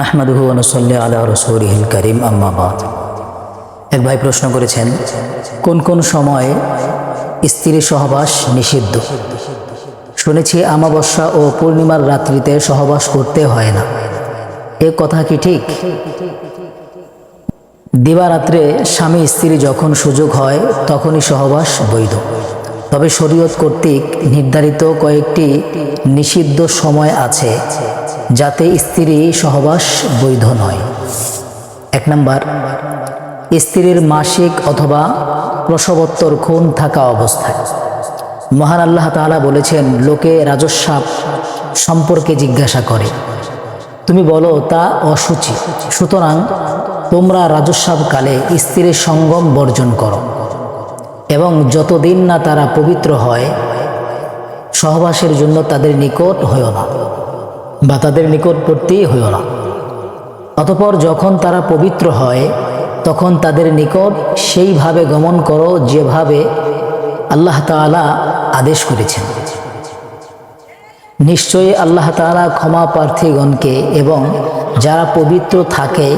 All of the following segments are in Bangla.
নাহমাদুহু অনুসল্লি আলা রসুরিহিল করিম আম্মাবাদ এক ভাই প্রশ্ন করেছেন, কোন কোন সময়ে স্ত্রী সহবাস নিষিদ্ধ? শুনেছি আমাবস্যা ও পূর্ণিমার রাত্রিতে সহবাস করতে হয় না। এ কথা কি ঠিক? দিবারাত্রে স্বামী স্ত্রী যখন সুযোগ হয়, তখনই সহবাস বৈধ। তবে শরীয়ত কর্তৃক নির্ধারিত কয়েকটি নিষিদ্ধ সময় আছে, যাতে স্ত্রী সহবাস বৈধ নয়। এক নম্বর, স্ত্রীর মাসিক অথবা প্রসবোত্তর খুন থাকা অবস্থায়। মহান আল্লাহ তাআলা বলেছেন, লোকে রাজস্বাপ সম্পর্কে জিজ্ঞাসা করে। তুমি বলো, তা অসুচি। সুতরাং তোমরা রাজস্বাবকালে স্ত্রীর সঙ্গম বর্জন করো। এবং যতদিন না তারা পবিত্র হয় সহবাসের জন্য তাদের নিকট হইও না, বা তাদের নিকটবর্তী হইও না। অতপর যখন তারা পবিত্র হয়, তখন তাদের নিকট সেইভাবে গমন করো যেভাবে আল্লাহ তাআলা আদেশ করেছেন। নিশ্চয়ই আল্লাহ তাআলা ক্ষমা প্রার্থীগণকে এবং যারা পবিত্র থাকে,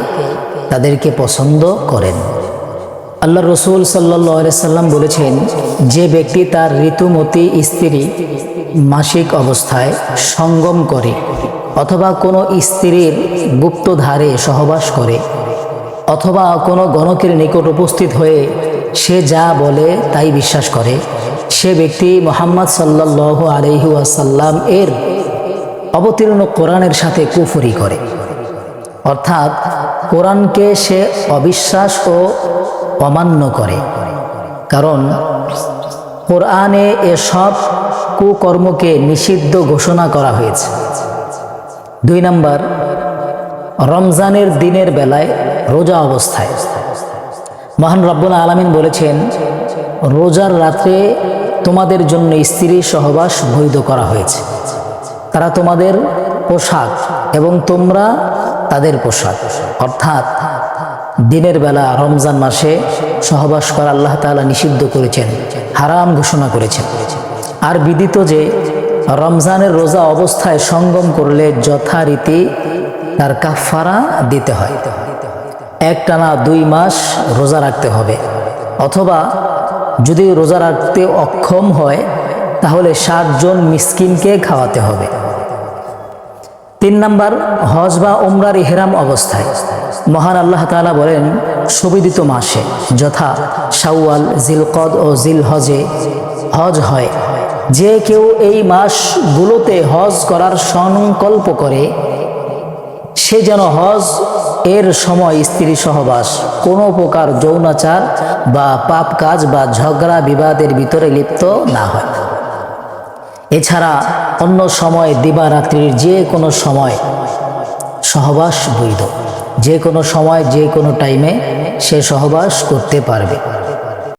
তাদেরকে পছন্দ করেন। আল্লাহ রসুল সাল্লাম বলেছেন, যে ব্যক্তি তার ঋতুমতী স্ত্রী মাসিক অবস্থায় সঙ্গম করে অথবা কোনো স্ত্রীর গুপ্তধারে সহবাস করে অথবা কোনো গণকের নিকট উপস্থিত হয়ে সে যা বলে তাই বিশ্বাস করে, সে ব্যক্তি মোহাম্মদ সাল্লাহ আলহি আসাল্লাম এর অবতীর্ণ কোরআনের সাথে কুফরি করে। অর্থাৎ কোরআনকে সে অবিশ্বাস ও অমান্য করে। কারণ কোরআনে এসব কুকর্মকে নিষিদ্ধ ঘোষণা করা হয়েছে। দুই নম্বর, রমজানের দিনের বেলায় রোজা অবস্থায়। মহান রব্বুল আলমিন বলেছেন, রোজার রাত্রে তোমাদের জন্য স্ত্রী সহবাস বৈধ করা হয়েছে। তারা তোমাদের পোশাক এবং তোমরা তাদের পোশাক। অর্থাৎ দিনের বেলা রমজান মাসে সহবাস করা আল্লাহ তাআলা নিষিদ্ধ করেছেন, হারাম ঘোষণা করেছেন। আর বিদিত যে রমজানের রোজা অবস্থায় সঙ্গম করলে যথারীতি তার কাফারা দিতে হয়। এক টানা দুই মাস রোজা রাখতে হবে। অথবা যদি রোজা রাখতে অক্ষম হয়, তাহলে ষাটজন মিসকিনকে খাওয়াতে হবে। তিন নম্বর, হজ বা ওমরার ইহরাম অবস্থায়। মহান আল্লাহ তাআলা বলেন, সুবিদিত মাসে যথা শাওয়াল, জিলকদ ও জিল হজে হজ হয়। যে কেউ এই মাসগুলোতে হজ করার সংকল্প করে, সে যেন হজ এর সময় স্ত্রী সহবাস, কোনো প্রকার যৌনাচার বা পাপ কাজ বা ঝগড়া বিবাদের ভিতরে লিপ্ত না হয়। এছাড়া অন্য সময় দিবারাত্রির যে কোনো সময় সহবাস বৈধ। যে কোনো সময়, যে কোনো টাইমে সে সহবাস করতে পারবে।